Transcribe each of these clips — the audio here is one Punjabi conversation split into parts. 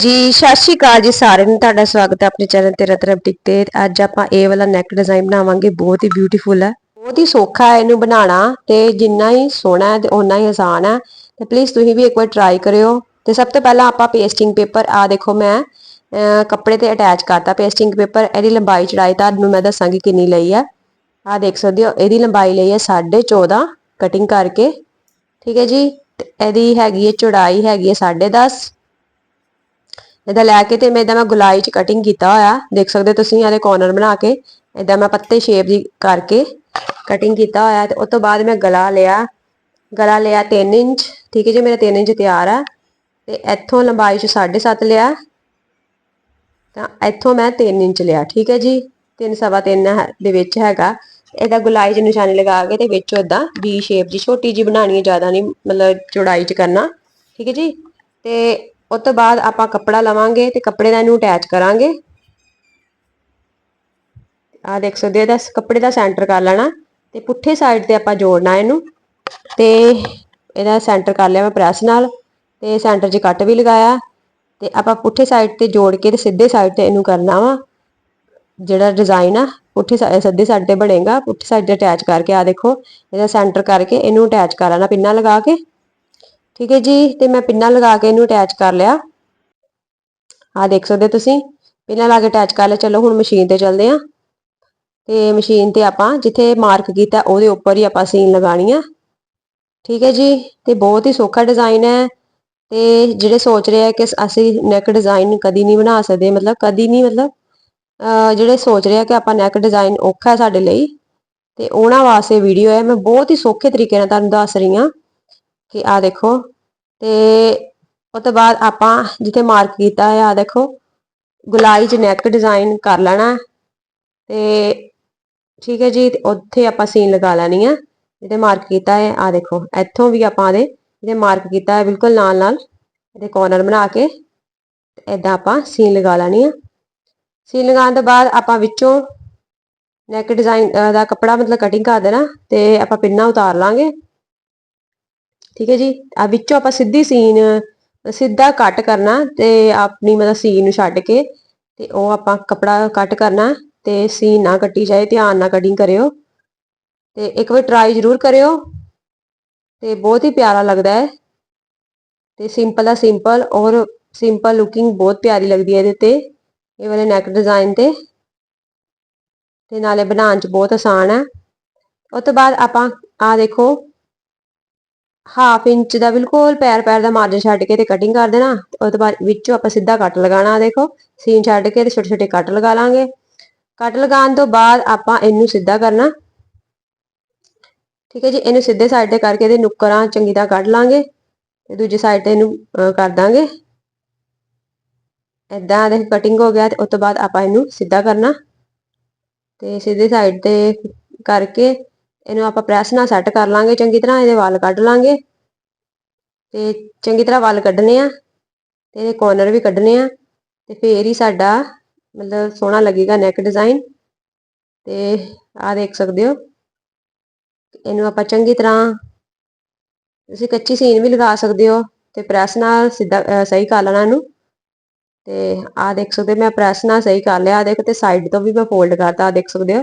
ਜੀ, ਸਤਿ ਸ਼੍ਰੀ ਅਕਾਲ ਜੀ ਸਾਰਿਆਂ ਨੂੰ। ਤੁਹਾਡਾ ਸਵਾਗਤ ਹੈ ਆਪਣੇ ਚੈਨਲ ਤੇ ਰਤਨ ਬੁਟੀਕ ਤੇ। ਅੱਜ ਆਪਾਂ ਇਹ ਵਾਲਾ ਨੈਕ ਡਿਜ਼ਾਈਨ ਬਣਾਵਾਂਗੇ। ਬਹੁਤ ਹੀ ਬਿਊਟੀਫੁਲ ਹੈ। ਬਹੁਤ ਹੀ ਸੌਖਾ ਹੈ ਇਹਨੂੰ ਬਣਾਉਣਾ ਤੇ ਜਿੰਨਾ ਹੀ ਸੋਹਣਾ ਹੈ ਤੇ ਓਨਾ ਹੀ ਆਸਾਨ ਹੈ। ਤੇ ਪਲੀਜ਼ ਤੁਸੀਂ ਵੀ ਇੱਕ ਵਾਰ ਟਰਾਈ ਕਰਿਓ। ਤੇ ਸਭ ਤੋਂ ਪਹਿਲਾਂ ਆਪਾਂ ਪੇਸਟਿੰਗ ਪੇਪਰ ਆ ਦੇਖੋ ਮੈਂ ਕੱਪੜੇ ਤੇ ਅਟੈਚ ਕਰਤਾ ਪੇਸਟਿੰਗ ਪੇਪਰ ਇਹਦੀ ਲੰਬਾਈ ਚੜਾਈ ਤੁਹਾਨੂੰ ਮੈਂ ਦੱਸਾਂਗੀ ਕਿੰਨੀ ਲਈ ਹੈ। ਆ ਦੇਖ ਸਕਦੇ ਹੋ, ਇਹਦੀ ਲੰਬਾਈ ਲਈ ਹੈ 14.5 ਕਟਿੰਗ ਕਰਕੇ। ਠੀਕ ਹੈ ਜੀ? ਤੇ ਇਹਦੀ ਹੈਗੀ ਹੈ, ਚੌੜਾਈ ਹੈਗੀ ਹੈ 10.5 ਇਹਦਾ ਲੈ ਕੇ ਤੇ ਮੈਂ ਇਹਦਾ ਮੈਂ ਗੁਲਾਈ ਚ ਕਟਿੰਗ ਕੀਤਾ ਹੋਇਆ। ਦੇਖ ਸਕਦੇ ਹੋ ਤੁਸੀਂ ਇਹਦੇ ਕਾਰਨਰ ਬਣਾ ਕੇ। ਇਹਦਾ ਮੈਂ ਪੱਤੇ ਸ਼ੇਪ ਦੀ ਕਰਕੇ ਕਟਿੰਗ ਕੀਤਾ ਹੋਇਆ ਤੇ ਉਸ ਤੋਂ ਬਾਅਦ ਮੈਂ ਗਲਾ ਲਿਆ। ਗਲਾ ਲਿਆ 3 ਇੰਚ। ਠੀਕ ਹੈ ਜੀ, ਮੇਰਾ 3 ਇੰਚ ਤਿਆਰ ਆ। ਤੇ ਇੱਥੋਂ ਲੰਬਾਈ ਚ 7.5 ਲਿਆ। ਤਾਂ ਇੱਥੋਂ ਮੈਂ 3 ਇੰਚ ਲਿਆ। ਠੀਕ ਹੈ ਜੀ 3 ਸਵਾ 3 ਦੇ ਵਿੱਚ ਹੈਗਾ। ਇਹਦਾ ਗੁਲਾਈ 'ਚ ਨਿਸ਼ਾਨੀ ਲਗਾ ਕੇ ਤੇ ਵਿੱਚੋਂ ਇਦਾਂ ਵੀ ਸ਼ੇਪ ਜੀ ਛੋਟੀ ਜੀ ਬਣਾਣੀ ਹੈ, ਜ਼ਿਆਦਾ ਨਹੀਂ ਮਤਲਬ ਚੌੜਾਈ 'ਚ ਕਰਨਾ। ਠੀਕ ਹੈ ਜੀ, ਤੇ ਉਸ ਤੋਂ ਬਾਅਦ ਆਪਾਂ ਕੱਪੜਾ ਲਵਾਂਗੇ ਤੇ ਕੱਪੜੇ ਦਾ ਇਹਨੂੰ ਅਟੈਚ ਕਰਾਂਗੇ। ਆ ਦੇਖ ਸਕਦੇ ਹੋ ਇਹਦਾ ਕੱਪੜੇ ਦਾ ਸੈਂਟਰ ਕਰ ਲੈਣਾ ਤੇ ਪੁੱਠੇ ਸਾਈਡ ਤੇ ਆਪਾਂ ਜੋੜਨਾ ਇਹਨੂੰ ਤੇ ਇਹਦਾ ਸੈਂਟਰ ਕਰ ਲਿਆ ਮੈਂ ਪ੍ਰੈਸ ਨਾਲ ਤੇ ਸੈਂਟਰ 'ਚ ਕੱਟ ਵੀ ਲਗਾਇਆ ਤੇ ਆਪਾਂ ਪੁੱਠੇ ਸਾਈਡ ਤੇ ਜੋੜ ਕੇ ਤੇ ਸਿੱਧੇ ਸਾਈਡ ਤੇ ਇਹਨੂੰ ਕਰਨਾ ਵਾ। ਜਿਹੜਾ ਡਿਜ਼ਾਈਨ ਆ, ਪੁੱਠੇ ਸਿੱਧੇ ਸਾਈਡ ਤੇ ਬਣੇਗਾ, ਪੁੱਠੇ ਸਾਈਡ ਤੇ ਅਟੈਚ ਕਰਕੇ ਆ ਦੇਖੋ, ਇਹਦਾ ਸੈਂਟਰ ਕਰਕੇ ਇਹਨੂੰ ਅਟੈਚ ਕਰ ਲੈਣਾ ਪਿੰਨਾ ਲਗਾ ਕੇ। ਠੀਕ ਹੈ ਜੀ, ਤੇ ਮੈਂ ਪਿੰਨਾ ਲਗਾ ਕੇ ਇਹਨੂੰ ਅਟੈਚ ਕਰ ਲਿਆ। ਆ ਦੇਖ ਸਕਦੇ ਤੁਸੀਂ, ਪਿੰਨਾ ਲਾ ਕੇ ਅਟੈਚ ਕਰ ਲਿਆ। ਚਲੋ ਹੁਣ ਮਸ਼ੀਨ ਤੇ ਚੱਲਦੇ ਆ ਤੇ ਮਸ਼ੀਨ ਤੇ ਆਪਾਂ ਜਿੱਥੇ ਮਾਰਕ ਕੀਤਾ ਉਹਦੇ ਉੱਪਰ ਹੀ ਆਪਾਂ ਸੀਨ ਲਗਾਣੀ ਆ। ਠੀਕ ਹੈ ਜੀ, ਤੇ ਬਹੁਤ ਹੀ ਸੌਖਾ ਡਿਜ਼ਾਈਨ ਹੈ। ਤੇ ਜਿਹੜੇ ਸੋਚ ਰਹੇ ਆ ਕਿ ਅਸੀਂ ਨੈਕ ਡਿਜ਼ਾਈਨ ਕਦੀ ਨਹੀਂ ਬਣਾ ਸਕਦੇ, ਮਤਲਬ ਕਦੀ ਨਹੀਂ, ਮਤਲਬ ਜਿਹੜੇ ਸੋਚ ਰਹੇ ਆ ਕਿ ਆਪਾਂ ਨੈਕ ਡਿਜ਼ਾਈਨ ਔਖਾ ਹੈ ਸਾਡੇ ਲਈ, ਤੇ ਉਹਨਾਂ ਵਾਸਤੇ ਵੀਡੀਓ ਹੈ। ਮੈਂ ਬਹੁਤ ਹੀ ਸੌਖੇ ਤਰੀਕੇ ਨਾਲ ਤੁਹਾਨੂੰ ਦੱਸ ਰਹੀ ਹਾਂ। ਕਿ ਆ ਦੇਖੋ, ਤੇ ਉਸ ਤੋਂ ਬਾਅਦ ਆਪਾਂ ਜਿੱਥੇ ਮਾਰਕ ਕੀਤਾ ਹੈ ਆ ਦੇਖੋ, ਗੁਲਾਈ 'ਚ ਨੈਕ ਡਿਜ਼ਾਈਨ ਕਰ ਲੈਣਾ ਤੇ ਠੀਕ ਹੈ ਜੀ ਉੱਥੇ ਆਪਾਂ ਸੀਨ ਲਗਾ ਲੈਣੀ ਆ ਜਿਹਦੇ ਮਾਰਕ ਕੀਤਾ ਹੈ ਆ ਦੇਖੋ, ਇੱਥੋਂ ਵੀ ਆਪਾਂ ਦੇ ਜਿਹਦੇ ਮਾਰਕ ਕੀਤਾ ਹੈ, ਬਿਲਕੁਲ ਨਾਲ ਨਾਲ, ਇਹਦੇ ਕੋਰਨਰ ਬਣਾ ਕੇ ਇਦਾਂ ਆਪਾਂ ਸੀਨ ਲਗਾ ਲੈਣੀ ਆ ਸੀਨ ਲਗਾਉਣ ਤੋਂ ਬਾਅਦ ਆਪਾਂ ਵਿੱਚੋਂ ਨੈਕ ਡਿਜ਼ਾਈਨ ਦਾ ਕੱਪੜਾ ਮਤਲਬ ਕਟਿੰਗ ਕਰ ਦੇਣਾ, ਤੇ ਆਪਾਂ ਪਿੰਨਾ ਉਤਾਰ ਲਾਂਗੇ ਠੀਕ ਹੈ ਜੀ? ਆ ਵਿੱਚੋਂ ਆਪਾਂ ਸਿੱਧੀ ਸੀਨ, ਸਿੱਧਾ ਕੱਟ ਕਰਨਾ ਤੇ ਆਪਣੀ ਮਤਲਬ ਸੀਨ ਨੂੰ ਛੱਡ ਕੇ ਤੇ ਉਹ ਆਪਾਂ ਕੱਪੜਾ ਕੱਟ ਕਰਨਾ ਤੇ ਸੀਨ ਨਾ ਕੱਟੀ ਜਾਏ, ਧਿਆਨ ਨਾਲ ਕਟਿੰਗ ਕਰਿਓ। ਤੇ ਇੱਕ ਵਾਰ ਟਰਾਈ ਜ਼ਰੂਰ ਕਰਿਓ ਤੇ ਬਹੁਤ ਹੀ ਪਿਆਰਾ ਲੱਗਦਾ ਹੈ। ਤੇ ਸਿੰਪਲ ਆ ਸਿੰਪਲ ਔਰ ਸਿੰਪਲ ਲੁਕਿੰਗ ਬਹੁਤ ਪਿਆਰੀ ਲੱਗਦੀ ਹੈ ਇਹਦੇ ਤੇ, ਇਹ ਵਾਲੇ ਨੈਕ ਡਿਜ਼ਾਈਨ ਤੇ। ਤੇ ਨਾਲੇ ਬਣਾਉਣ ਚ ਬਹੁਤ ਆਸਾਨ ਹੈ। ਉਸ ਤੋਂ ਬਾਅਦ ਆਪਾਂ ਆ ਦੇਖੋ ਹਾਫ ਇੰਚ ਦਾ ਬਿਲਕੁਲ ਪੈਰ ਪੈਰ ਦਾ ਮਾਰਜਨ ਛੱਡ ਕੇ ਤੇ ਕਟਿੰਗ ਕਰ ਦੇਣਾ। ਉਸ ਤੋਂ ਬਾਅਦ ਵਿੱਚੋਂ ਆਪਾਂ ਸਿੱਧਾ ਕੱਟ ਲਗਾਉਣਾ, ਦੇਖੋ। ਸੀਨ ਛੱਡ ਕੇ ਤੇ ਛੋਟੇ ਛੋਟੇ ਕੱਟ ਲਗਾ ਲਾਂਗੇ। ਕੱਟ ਲਗਾਉਣ ਤੋਂ ਬਾਅਦ ਆਪਾਂ ਇਹਨੂੰ ਸਿੱਧਾ ਕਰਨਾ। ਠੀਕ ਹੈ ਜੀ, ਇਹਨੂੰ ਸਿੱਧੇ ਸਾਈਡ ਤੇ ਕਰਕੇ ਇਹਦੇ ਨੁੱਕਰਾਂ ਚੰਗੀ ਤਰ੍ਹਾਂ ਕੱਢ ਲਾਂਗੇ ਤੇ ਦੂਜੀ ਸਾਈਡ ਤੇ ਇਹਨੂੰ ਕਰ ਦਾਂਗੇ। ਇਦਾਂ ਦੇ ਕਟਿੰਗ ਹੋ ਗਿਆ ਤੇ ਉਸ ਤੋਂ ਬਾਅਦ ਆਪਾਂ ਇਹਨੂੰ ਸਿੱਧਾ ਕਰਨਾ। ਤੇ ਸਿੱਧੇ ਸਾਈਡ ਤੇ ਕਰਕੇ ਇਹਨੂੰ ਆਪਾਂ ਪ੍ਰੈਸ ਨਾਲ ਸੈੱਟ ਕਰ ਲਾਂਗੇ, ਚੰਗੀ ਤਰ੍ਹਾਂ ਇਹਦੇ ਵਾਲ ਕੱਢ ਲਾਂਗੇ। ਤੇ ਚੰਗੀ ਤਰ੍ਹਾਂ ਵਾਲ ਕੱਢਨੇ ਆ ਤੇ ਇਹਦੇ ਕੋਰਨਰ ਵੀ ਕੱਢਨੇ ਆ ਤੇ ਫੇਰ ਹੀ ਸਾਡਾ ਮਤਲਬ ਸੋਹਣਾ ਲੱਗੇਗਾ ਨੈਕ ਡਿਜ਼ਾਈਨ ਤੇ ਆ ਦੇਖ ਸਕਦੇ ਹੋ, ਇਹਨੂੰ ਆਪਾਂ ਚੰਗੀ ਤਰ੍ਹਾਂ ਤੁਸੀਂ ਕੱਚੀ ਸੀਨ ਵੀ ਲਗਾ ਸਕਦੇ ਹੋ ਤੇ ਪ੍ਰੈਸ ਨਾਲ ਸਿੱਧਾ ਸਹੀ ਕਰ ਲੈਣਾ ਇਹਨੂੰ। ਤੇ ਆ ਦੇਖ ਸਕਦੇ ਮੈਂ ਪ੍ਰੈਸ ਨਾਲ ਸਹੀ ਕਰ ਲਿਆ ਆ ਦੇਖ ਤੇ ਸਾਈਡ ਤੋਂ ਵੀ ਮੈਂ ਫੋਲਡ ਕਰਤਾ ਆ ਦੇਖ ਸਕਦੇ ਹੋ।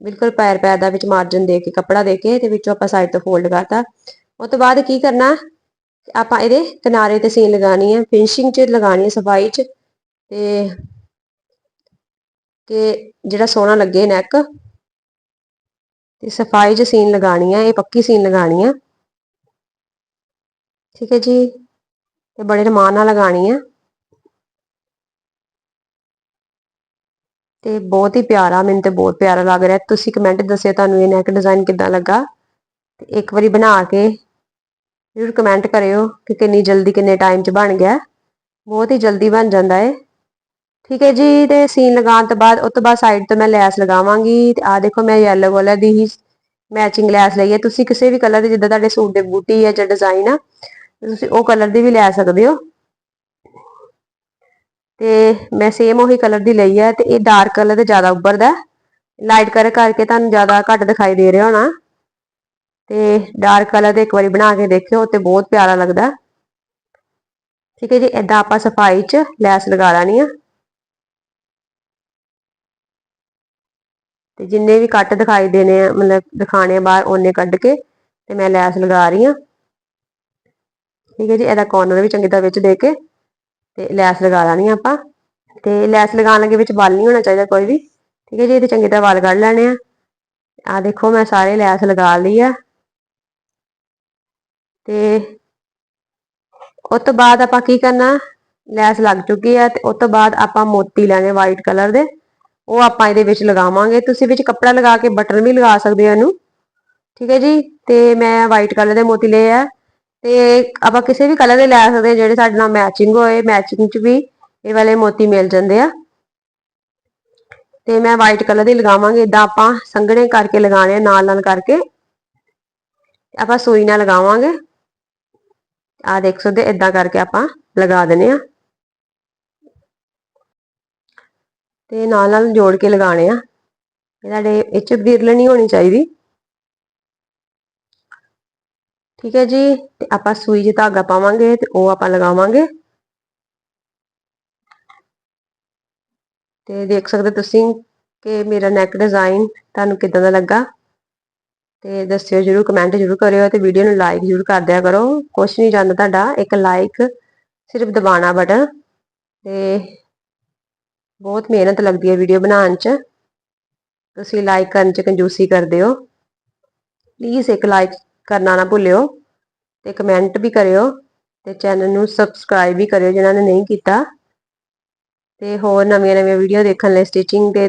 ਬਿਲਕੁਲ ਪੈਰ ਪੈਰ ਦਾ ਵਿੱਚ ਮਾਰਜਨ ਦੇ ਕੇ, ਕੱਪੜਾ ਦੇ ਕੇ ਤੇ ਵਿੱਚੋਂ ਆਪਾਂ ਸਾਈਡ ਤੋਂ ਫੋਲਡ ਕਰਤਾ। ਉਸ ਤੋਂ ਬਾਅਦ ਕੀ ਕਰਨਾ? ਆਪਾਂ ਇਹਦੇ ਕਿਨਾਰੇ ਤੇ ਸੀਨ ਲਗਾਣੀ ਹੈ ਫਿਨਿਸ਼ਿੰਗ 'ਚ ਲਗਾਣੀ ਹੈ ਸਫ਼ਾਈ 'ਚ ਤੇ ਕਿ ਜਿਹੜਾ ਸੋਹਣਾ ਲੱਗੇ ਨੈਕ ਤੇ ਸਫ਼ਾਈ 'ਚ ਸੀਨ ਲਗਾਣੀ ਹੈ, ਇਹ ਪੱਕੀ ਸੀਨ ਲਗਾਣੀ ਹੈ। ਠੀਕ ਹੈ ਜੀ? ਤੇ ਬੜੇ ਰਮਾਨ ਨਾਲ ਲਗਾਣੀ ਹੈ। ਤੇ ਬਹੁਤ ਹੀ ਪਿਆਰਾ, ਮੈਨੂੰ ਤੇ ਬਹੁਤ ਪਿਆਰਾ ਲੱਗ ਰਿਹਾ। ਤੁਸੀਂ ਕਮੈਂਟ ਦੱਸਿਓ ਤੁਹਾਨੂੰ ਇਹ ਨੈਕ ਡਿਜ਼ਾਈਨ ਕਿੱਦਾਂ ਲੱਗਾ? ਤੇ ਇੱਕ ਵਾਰੀ ਬਣਾ ਕੇ ਜ਼ਰੂਰ ਕਮੈਂਟ ਕਰਿਓ ਕਿ ਕਿੰਨੀ ਜਲਦੀ, ਕਿੰਨੇ ਟਾਈਮ 'ਚ ਬਣ ਗਿਆ। ਬਹੁਤ ਹੀ ਜਲਦੀ ਬਣ ਜਾਂਦਾ ਹੈ ਠੀਕ ਹੈ ਜੀ, ਤੇ ਸੀਨ ਲਗਾਉਣ ਤੋਂ ਬਾਅਦ ਉਸ ਤੋਂ ਬਾਅਦ ਸਾਈਡ ਤੋਂ ਮੈਂ ਲੈਸ ਲਗਾਵਾਂਗੀ। ਤੇ ਆ ਦੇਖੋ, ਮੈਂ ਯੈਲੋ ਕਲਰ ਦੀ ਹੀ ਮੈਚਿੰਗ ਲੈਸ ਲਈ ਹੈ। ਤੁਸੀਂ ਕਿਸੇ ਵੀ ਕਲਰ ਦੀ, ਜਿੱਦਾਂ ਤੁਹਾਡੇ ਸੂਟ ਦੇ ਬੂਟੀ ਹੈ ਜਾਂ ਡਿਜ਼ਾਈਨ ਆ, ਤੁਸੀਂ ਉਹ ਕਲਰ ਦੀ ਵੀ ਲੈ ਸਕਦੇ ਹੋ। ਤੇ ਮੈਂ ਸੇਮ ਉਹੀ ਕਲਰ ਦੀ ਲਈ ਹੈ ਤੇ ਇਹ ਡਾਰਕ ਕਲਰ ਤੇ ਜ਼ਿਆਦਾ ਉੱਭਰਦਾ ਲਾਈਟ ਕਲਰ ਕਰਕੇ ਤੁਹਾਨੂੰ ਜ਼ਿਆਦਾ ਘੱਟ ਦਿਖਾਈ ਦੇ ਰਿਹਾ ਹੋਣਾ। ਤੇ ਡਾਰਕ ਕਲਰ ਦੇ ਇੱਕ ਵਾਰੀ ਬਣਾ ਕੇ ਦੇਖਿਓ ਤੇ ਬਹੁਤ ਪਿਆਰਾ ਲੱਗਦਾ ਠੀਕ ਹੈ ਜੀ ਇਦਾਂ ਆਪਾਂ ਸਫ਼ਾਈ 'ਚ ਲੈਸ ਲਗਾ ਲੈਣੀ ਆ। ਤੇ ਜਿੰਨੇ ਵੀ ਕੱਟ ਦਿਖਾਈ ਦੇਣੇ ਆ, ਮਤਲਬ ਦਿਖਾਣੇ ਆ ਬਾਹਰ ਉਹਨੇ ਕੱਢ ਕੇ ਤੇ ਮੈਂ ਲੈਸ ਲਗਾ ਰਹੀ ਆ। ਠੀਕ ਹੈ ਜੀ, ਇਹਦਾ ਕਾਰਨਰ ਵੀ ਚੰਗੀ ਤਰ੍ਹਾਂ ਵਿੱਚ ਦੇ ਕੇ ਤੇ ਲੈਸ ਲਗਾ ਲੈਣੀ ਆ ਆਪਾਂ। ਤੇ ਲੈਸ ਲਗਾਉਣ ਲੱਗੇ ਵਿੱਚ ਵਾਲ ਨਹੀਂ ਹੋਣਾ ਚਾਹੀਦਾ ਕੋਈ ਵੀ। ਠੀਕ ਹੈ ਜੀ, ਇਹਦੇ ਚੰਗੀ ਤਰ੍ਹਾਂ ਵਾਲ ਕੱਢ ਲੈਣੇ ਆ। ਆ ਦੇਖੋ, ਮੈਂ ਸਾਰੇ ਲੈਸ ਲਗਾ ਲਈ ਆ। ਤੇ ਉਸ ਤੋਂ ਬਾਅਦ ਆਪਾਂ ਕੀ ਕਰਨਾ? ਲੈਸ ਲੱਗ ਚੁੱਕੀ ਆ ਤੇ ਉਸ ਤੋਂ ਬਾਅਦ ਆਪਾਂ ਮੋਤੀ ਲੈਣੇ ਵਾਈਟ ਕਲਰ ਦੇ। ਉਹ ਆਪਾਂ ਇਹਦੇ ਵਿੱਚ ਲਗਾਵਾਂਗੇ। ਤੁਸੀਂ ਵਿੱਚ ਕੱਪੜਾ ਲਗਾ ਕੇ ਬਟਨ ਵੀ ਲਗਾ ਸਕਦੇ ਹੋ ਇਹਨੂੰ। ਠੀਕ ਹੈ ਜੀ, ਤੇ ਮੈਂ ਵਾਈਟ ਕਲਰ ਦੇ ਮੋਤੀ ਲਏ ਆ। ਤੇ ਆਪਾਂ ਕਿਸੇ ਵੀ ਕਲਰ ਦੇ ਲੈ ਸਕਦੇ ਜਿਹੜੇ ਸਾਡੇ ਨਾਲ ਮੈਚਿੰਗ ਹੋਏ ਮੈਚਿੰਗ 'ਚ ਵੀ ਇਹ ਵਾਲੇ ਮੋਤੀ ਮਿਲ ਜਾਂਦੇ ਆ। ਤੇ ਮੈਂ ਵਾਈਟ ਕਲਰ ਦੇ ਲਗਾਵਾਂਗੇ ਇਦਾਂ ਆਪਾਂ ਸੰਘਣੇ ਕਰਕੇ ਲਗਾਣੇ ਨਾਲ ਨਾਲ ਕਰਕੇ। ਆਪਾਂ ਸੂਈ ਨਾਲ ਲਗਾਵਾਂਗੇ। ਆ ਦੇਖ ਸਕਦੇ ਇਦਾਂ ਕਰਕੇ ਆਪਾਂ ਲਗਾ ਦਨੇ ਆ। ਤੇ ਨਾਲ ਨਾਲ ਜੋੜ ਕੇ ਲਗਾਣੇ ਆ। ਇਹਨਾਂ ਇਹ ਚ ਵਿਰਲ ਨਹੀਂ ਹੋਣੀ ਚਾਹੀਦੀ। ਠੀਕ ਹੈ ਜੀ, ਤੇ ਆਪਾਂ ਸੂਈ 'ਚ ਧਾਗਾ ਪਾਵਾਂਗੇ ਤੇ ਉਹ ਆਪਾਂ ਲਗਾਵਾਂਗੇ। ਤੇ ਦੇਖ ਸਕਦੇ ਤੁਸੀਂ ਕਿ ਮੇਰਾ ਨੈਕ ਡਿਜ਼ਾਈਨ ਤੁਹਾਨੂੰ ਕਿਦਾਂ ਦਾ ਲੱਗਾ। ਤੇ ਦੱਸਿਓ ਜਰੂਰ ਕਮੈਂਟ ਜਰੂਰ ਕਰਿਓ ਤੇ ਵੀਡੀਓ ਨੂੰ ਲਾਈਕ ਜਰੂਰ ਕਰ ਦਿਆ ਕਰੋ। ਕੁਛ ਨਹੀਂ ਜਾਂਦਾ ਤੁਹਾਡਾ, ਇੱਕ ਲਾਈਕ ਸਿਰਫ ਦਬਾਣਾ ਬਟਨ ਤੇ ਬਹੁਤ ਮਿਹਨਤ ਲੱਗਦੀ ਹੈ ਵੀਡੀਓ ਬਣਾਉਣ 'ਚ। ਤੁਸੀਂ ਲਾਈਕ ਕਰਨ 'ਚ ਕੰਜੂਸੀ ਕਰਦੇ ਹੋ ਪਲੀਜ਼ ਇੱਕ ਲਾਈਕ ਕਰਨਾ ਨਾ ਭੁੱਲਿਓ ਤੇ ਕਮੈਂਟ ਵੀ ਕਰਿਓ ਤੇ ਚੈਨਲ ਨੂੰ ਸਬਸਕ੍ਰਾਈਬ ਵੀ ਕਰਿਓ ਜਿਨ੍ਹਾਂ ਨੇ ਨਹੀਂ ਕੀਤਾ। ਤੇ ਹੋਰ ਨਵੀਆਂ ਨਵੀਆਂ ਵੀਡੀਓ ਦੇਖਣ ਲਈ ਸਟਿਚਿੰਗ ਦੇ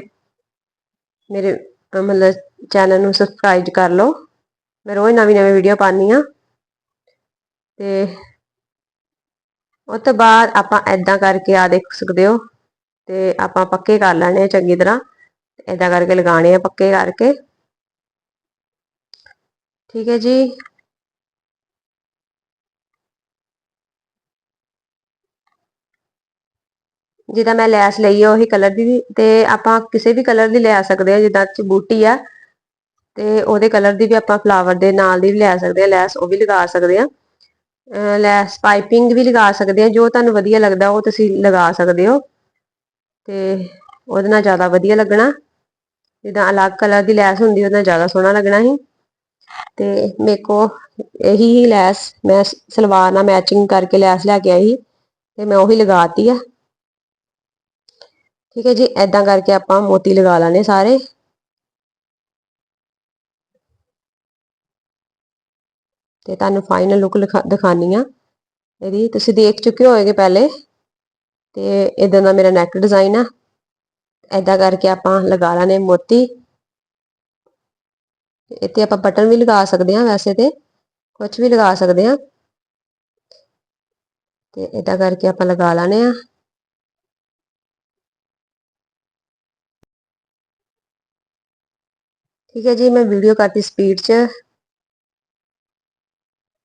ਮੇਰੇ ਮਤਲਬ ਚੈਨਲ ਨੂੰ ਸਬਸਕ੍ਰਾਈਬ ਕਰ ਲਓ। ਮੈਂ ਰੋਜ਼ ਨਵੀਂ ਨਵੀਂ ਵੀਡੀਓ ਪਾਣੀ ਆ ਤੇ ਉਸ ਤੋਂ ਬਾਅਦ ਆਪਾਂ ਐਦਾਂ ਕਰਕੇ ਆ ਦੇਖ ਸਕਦੇ ਹੋ ਤੇ ਆਪਾਂ ਪੱਕੇ ਕਰ ਲੈਣੇ ਆ ਚੰਗੀ ਤਰ੍ਹਾਂ। ਐਦਾਂ ਕਰਕੇ ਲਗਾਣੇ ਆ ਪੱਕੇ ਕਰਕੇ। ਠੀਕ ਹੈ ਜੀ। ਜਿੱਦਾਂ ਮੈਂ ਲੈਸ ਲਈ ਹੈ ਉਹੀ ਕਲਰ ਦੀ ਤੇ ਆਪਾਂ ਕਿਸੇ ਵੀ ਕਲਰ ਦੀ ਲੈ ਸਕਦੇ ਆ, ਜਿੱਦਾਂ ਬੂਟੀ ਆ ਤੇ ਉਹਦੇ ਕਲਰ ਦੀ ਵੀ ਆਪਾਂ ਫਲਾਵਰ ਦੇ ਨਾਲ ਦੀ ਵੀ ਲੈ ਸਕਦੇ ਆ, ਲੈਸ ਉਹ ਵੀ ਲਗਾ ਸਕਦੇ ਆ। ਲੈਸ ਪਾਈਪਿੰਗ ਵੀ ਲਗਾ ਸਕਦੇ ਆ, ਜੋ ਤੁਹਾਨੂੰ ਵਧੀਆ ਲੱਗਦਾ ਉਹ ਤੁਸੀਂ ਲਗਾ ਸਕਦੇ ਹੋ। ਤੇ ਉਹਦੇ ਨਾਲ ਜ਼ਿਆਦਾ ਵਧੀਆ ਲੱਗਣਾ। ਜਿੱਦਾਂ ਅਲੱਗ ਕਲਰ ਦੀ ਲੈਸ ਹੁੰਦੀ, ਉਹਦੇ ਨਾਲ ਜ਼ਿਆਦਾ ਸੋਹਣਾ ਲੱਗਣਾ ਸੀ। ਤੇ ਮੇਰੇ ਕੋ ਇਹੀ ਲੈਸ, ਮੈਂ ਸਲਵਾਰ ਨਾਲ ਮੈਚਿੰਗ ਕਰਕੇ ਲੈਸ ਲੈ ਕੇ ਆਈ ਤੇ ਮੈਂ ਉਹੀ ਲਗਾਤੀ ਆ। ਠੀਕ ਹੈ ਜੀ ਐਦਾਂ ਕਰਕੇ ਆਪਾਂ ਮੋਤੀ ਲਗਾ ਲਾਣੇ ਸਾਰੇ। ਤੇ ਤੁਹਾਨੂੰ ਫਾਈਨਲ ਲੁੱਕ ਦਿਖਾਨੀ ਆ। ਇਹਦੀ ਤੁਸੀਂ ਦੇਖ ਚੁੱਕੇ ਹੋਏਗੇ ਪਹਿਲੇ। ਤੇ ਇਦਾਂ ਦਾ ਮੇਰਾ ਨੈਕ ਡਿਜ਼ਾਈਨ ਆ। ਐਦਾਂ ਕਰਕੇ ਆਪਾਂ ਲਗਾ ਲਾਣੇ ਮੋਤੀ। ਇਹ 'ਤੇ ਆਪਾਂ ਬਟਨ ਵੀ ਲਗਾ ਸਕਦੇ ਆ ਵੈਸੇ ਤੇ ਕੁਝ ਵੀ ਲਗਾ ਸਕਦੇ ਆ ਤੇ ਇਦਾਂ ਕਰਕੇ ਆਪਾਂ ਲਗਾ ਲਾਣੇ ਆ ਠੀਕ ਹੈ ਜੀ, ਮੈਂ ਵੀਡੀਓ ਕਰਤੀ ਸਪੀਡ 'ਚ।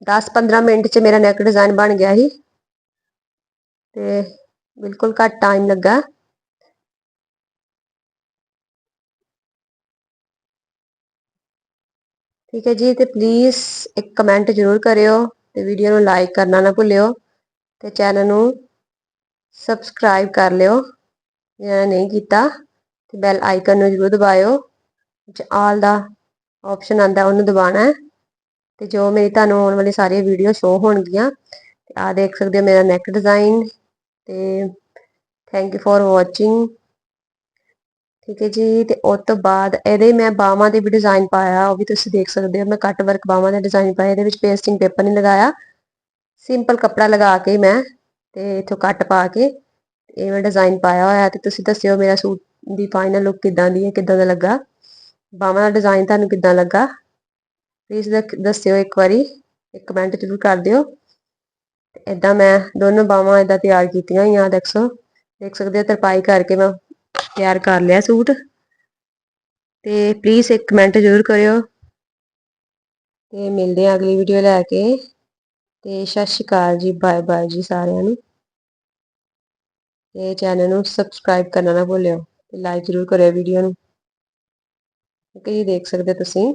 10-15 ਮਿੰਟ 'ਚ ਮੇਰਾ ਨੈਕ ਡਿਜ਼ਾਈਨ ਬਣ ਗਿਆ ਸੀ। ਤੇ ਬਿਲਕੁਲ ਘੱਟ ਟਾਈਮ ਲੱਗਾ। ਠੀਕ ਹੈ ਜੀ ਤੇ ਪਲੀਜ਼ ਇੱਕ ਕਮੈਂਟ ਜ਼ਰੂਰ ਕਰਿਓ ਤੇ ਵੀਡੀਓ ਨੂੰ ਲਾਈਕ ਕਰਨਾ ਨਾ ਭੁੱਲਿਓ ਤੇ ਚੈਨਲ ਨੂੰ ਸਬਸਕ੍ਰਾਈਬ ਕਰ ਲਿਓ, ਜੇ ਨਹੀਂ ਕੀਤਾ ਤੇ ਬੈਲ ਆਈਕਨ ਨੂੰ ਜ਼ਰੂਰ ਦਬਾਇਓ, ਵਿੱਚ ਆਲ ਦਾ ਆਪਸ਼ਨ ਆਂਦਾ ਉਹਨੂੰ ਦਬਾਣਾ ਹੈ ਤੇ ਜੋ ਮੇਰੀ ਤੁਹਾਨੂੰ ਆਉਣ ਵਾਲੀ ਸਾਰੀਆਂ ਵੀਡੀਓ ਸ਼ੋ ਹੋਣਗੀਆਂ, ਤੇ ਆ ਦੇਖ ਸਕਦੇ ਹੋ ਮੇਰਾ ਨੈਕ ਡਿਜ਼ਾਈਨ ਤੇ ਥੈਂਕ ਯੂ ਫॉर ਵਾਚਿੰਗ ਠੀਕ ਹੈ ਜੀ, ਤੇ ਉਸ ਤੋਂ ਬਾਅਦ ਇਹਦੇ ਮੈਂ ਬਾਹਾਂ ਦੇ ਵੀ ਡਿਜ਼ਾਈਨ ਪਾਇਆ, ਉਹ ਵੀ ਤੁਸੀਂ ਦੇਖ ਸਕਦੇ ਹੋ, ਮੈਂ ਕੱਟ ਵਰਕ ਬਾਹਾਂ ਦਾ ਡਿਜ਼ਾਈਨ ਪਾਇਆ ਇਹਦੇ ਵਿੱਚ ਪੇਸਟਿੰਗ ਪੇਪਰ ਨਹੀਂ ਲਗਾਇਆ। ਸਿੰਪਲ ਕੱਪੜਾ ਲਗਾ ਕੇ ਮੈਂ, ਤੇ ਇਥੋਂ ਕੱਟ ਪਾ ਕੇ ਇਹ ਮੈਂ ਡਿਜ਼ਾਈਨ ਪਾਇਆ ਹੋਇਆ ਤੇ ਤੁਸੀਂ ਦੱਸਿਓ ਮੇਰਾ ਸੂਟ ਦੀ ਫਾਈਨਲ ਲੁੱਕ ਕਿਦਾਂ ਦੀ ਹੈ, ਕਿਦਾਂ ਦਾ ਲੱਗਾ? ਬਾਹਾਂ ਦਾ ਡਿਜ਼ਾਈਨ ਤੁਹਾਨੂੰ ਕਿਦਾਂ ਲੱਗਾ? ਪਲੀਜ਼ ਦੱਸਿਓ ਇੱਕ ਵਾਰੀ, ਇੱਕ ਕਮੈਂਟ ਜ਼ਰੂਰ ਕਰ ਦਿਓ। ਇਦਾਂ ਮੈਂ ਦੋਨੋਂ ਬਾਹਾਂ ਇਦਾਂ ਤਿਆਰ ਕੀਤੀਆਂ ਹੋਈਆਂ, ਦੇਖੋ। ਦੇਖ ਸਕਦੇ ਹੋ ਤਰਪਾਈ ਕਰਕੇ ਮੈਂ ਤਿਆਰ ਕਰ ਲਿਆ ਸੂਟ। ਤੇ ਪਲੀਜ਼ ਇੱਕ ਕਮੈਂਟ ਜ਼ਰੂਰ ਕਰਿਓ। ਤੇ ਮਿਲਦੇ ਆ ਅਗਲੀ ਵੀਡੀਓ ਲੈ ਕੇ। ਤੇ ਸਤਿ ਸ਼੍ਰੀ ਅਕਾਲ ਜੀ ਬਾਏ ਬਾਏ ਜੀ ਸਾਰਿਆਂ ਨੂੰ। ਤੇ ਚੈਨਲ ਨੂੰ ਸਬਸਕ੍ਰਾਈਬ ਕਰਨਾ ਨਾ ਭੁੱਲਿਓ। ਤੇ ਲਾਈਕ ਜ਼ਰੂਰ ਕਰਿਓ ਵੀਡੀਓ ਨੂੰ। ਕਿ ਦੇਖ ਸਕਦੇ ਤੁਸੀਂ।